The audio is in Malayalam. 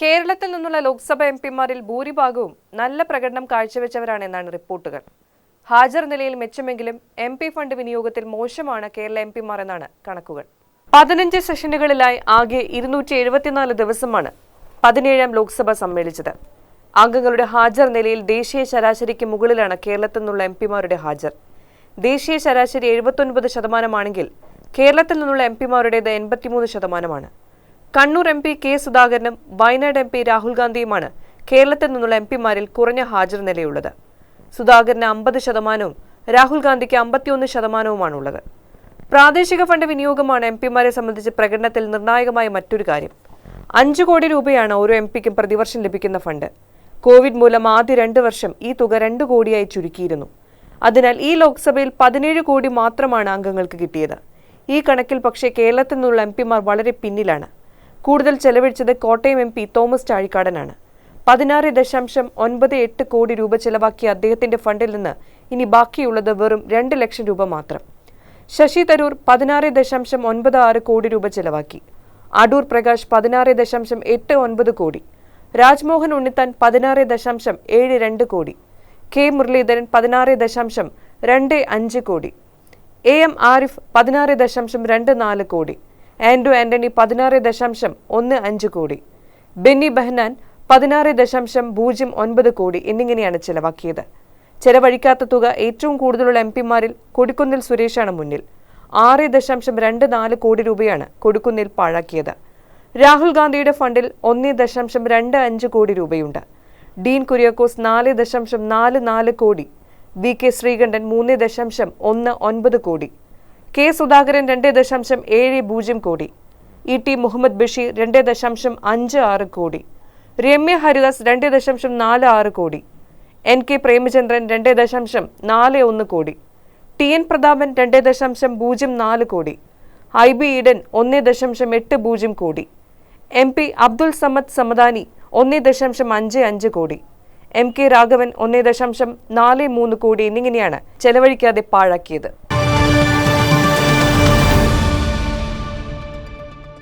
കേരളത്തിൽ നിന്നുള്ള ലോക്സഭ എം പിമാരിൽ ഭൂരിഭാഗവും നല്ല പ്രകടനം കാഴ്ചവെച്ചവരാണെന്നാണ് റിപ്പോർട്ടുകൾ. ഹാജർ നിലയിൽ മെച്ചമെങ്കിലും എം പി ഫണ്ട് വിനിയോഗത്തിൽ മോശമാണ് കേരള എം പിമാർ എന്നാണ് കണക്കുകൾ. പതിനഞ്ച് സെഷനുകളിലായി ആകെ ഇരുന്നൂറ്റി എഴുപത്തിനാല് ദിവസമാണ് പതിനേഴാം ലോക്സഭ സമ്മേളിച്ചത്. അംഗങ്ങളുടെ ഹാജർ നിലയിൽ ദേശീയ ശരാശരിക്ക് മുകളിലാണ് കേരളത്തിൽ നിന്നുള്ള എം പിമാരുടെ ഹാജർ. ദേശീയ ശരാശരി എഴുപത്തൊൻപത് ശതമാനമാണെങ്കിൽ കേരളത്തിൽ നിന്നുള്ള എം പിമാരുടേത് എൺപത്തിമൂന്ന് ശതമാനമാണ്. കണ്ണൂർ എം പി കെ സുധാകരനും വയനാട് എം പി രാഹുൽ ഗാന്ധിയുമാണ് കേരളത്തിൽ നിന്നുള്ള എം പിമാരിൽ കുറഞ്ഞ ഹാജർ നിലയുള്ളത്. സുധാകരന് അമ്പത് ശതമാനവും രാഹുൽ ഗാന്ധിക്ക് അമ്പത്തിയൊന്ന് ശതമാനവുമാണുള്ളത്. പ്രാദേശിക ഫണ്ട് വിനിയോഗമാണ് എം പിമാരെ സംബന്ധിച്ച് പ്രകടനത്തിൽ നിർണായകമായ മറ്റൊരു കാര്യം. അഞ്ചു കോടി രൂപയാണ് ഓരോ എം പിക്കും പ്രതിവർഷം ലഭിക്കുന്ന ഫണ്ട്. കോവിഡ് മൂലം ആദ്യ രണ്ട് വർഷം ഈ തുക രണ്ട് കോടിയായി ചുരുക്കിയിരുന്നു. അതിനാൽ ഈ ലോക്സഭയിൽ പതിനേഴ് കോടി മാത്രമാണ് അംഗങ്ങൾക്ക് കിട്ടിയത്. ഈ കണക്കിൽ പക്ഷേ കേരളത്തിൽ നിന്നുള്ള എം പിമാർ വളരെ പിന്നിലാണ്. കൂടുതൽ ചെലവഴിച്ചത് കോട്ടയം എം പി തോമസ് ചാഴിക്കാടനാണ്. പതിനാറ് ദശാംശം ഒൻപത് എട്ട് കോടി രൂപ ചെലവാക്കിയ അദ്ദേഹത്തിന്റെ ഫണ്ടിൽ നിന്ന് ഇനി ബാക്കിയുള്ളത് വെറും രണ്ട് ലക്ഷം രൂപ മാത്രം. ശശി തരൂർ പതിനാറ് ദശാംശം ഒൻപത് ആറ് കോടി രൂപ ചെലവാക്കി. അടൂർ പ്രകാശ് പതിനാറ് ദശാംശം എട്ട് ഒൻപത് കോടി. രാജ്മോഹൻ ഉണ്ണിത്താൻ പതിനാറ് ദശാംശം ഏഴ് രണ്ട് കോടി. കെ മുരളീധരൻ പതിനാറ് ദശാംശം രണ്ട് അഞ്ച് കോടി. എ എം ആരിഫ് പതിനാറ് ദശാംശം രണ്ട് നാല് കോടി. ആൻഡ്രു ആന്റണി പതിനാറ് ദശാംശം ഒന്ന് അഞ്ച് കോടി. ബെന്നി ബെഹ്നാൻ പതിനാറ് ദശാംശം പൂജ്യം ഒൻപത് കോടി എന്നിങ്ങനെയാണ് ചെലവാക്കിയത്. ചെലവഴിക്കാത്ത തുക ഏറ്റവും കൂടുതലുള്ള എം പിമാരിൽ കൊടിക്കുന്നിൽ സുരേഷാണ് മുന്നിൽ. ആറ് ദശാംശം രണ്ട് നാല് കോടി രൂപയാണ് കൊടിക്കുന്നിൽ പാഴാക്കിയത്. രാഹുൽ ഗാന്ധിയുടെ ഫണ്ടിൽ ഒന്ന് ദശാംശം രണ്ട് അഞ്ച് കോടി രൂപയുണ്ട്. ഡീൻ കുര്യാക്കോസ് നാല് ദശാംശം നാല് നാല് കോടി. വി കെ ശ്രീകണ്ഠൻ മൂന്ന് ദശാംശം ഒന്ന് ഒൻപത് കോടി. കെ സുധാകരൻ രണ്ട് ദശാംശം ഏഴ് പൂജ്യം കോടി ഇ ടി മുഹമ്മദ് ബഷീർ രണ്ട് ദശാംശം അഞ്ച് ആറ് കോടി രമ്യ ഹരിദാസ് രണ്ട് ദശാംശം നാല് ആറ് കോടി എൻ കെ പ്രേമചന്ദ്രൻ രണ്ട് ദശാംശം നാല് ഒന്ന് കോടി ടി എൻ പ്രതാപൻ രണ്ട് ദശാംശം പൂജ്യം നാല് കോടി ഐ ബി ഈഡൻ ഒന്ന് ദശാംശം എട്ട് പൂജ്യം കോടി എം പി അബ്ദുൽ സമദ് സമദാനി ഒന്ന് ദശാംശം അഞ്ച് അഞ്ച് കോടി എം കെ രാഘവൻ ഒന്ന് ദശാംശം നാല് മൂന്ന് കോടി എന്നിങ്ങനെയാണ് ചെലവഴിക്കാതെ പാഴാക്കിയത്.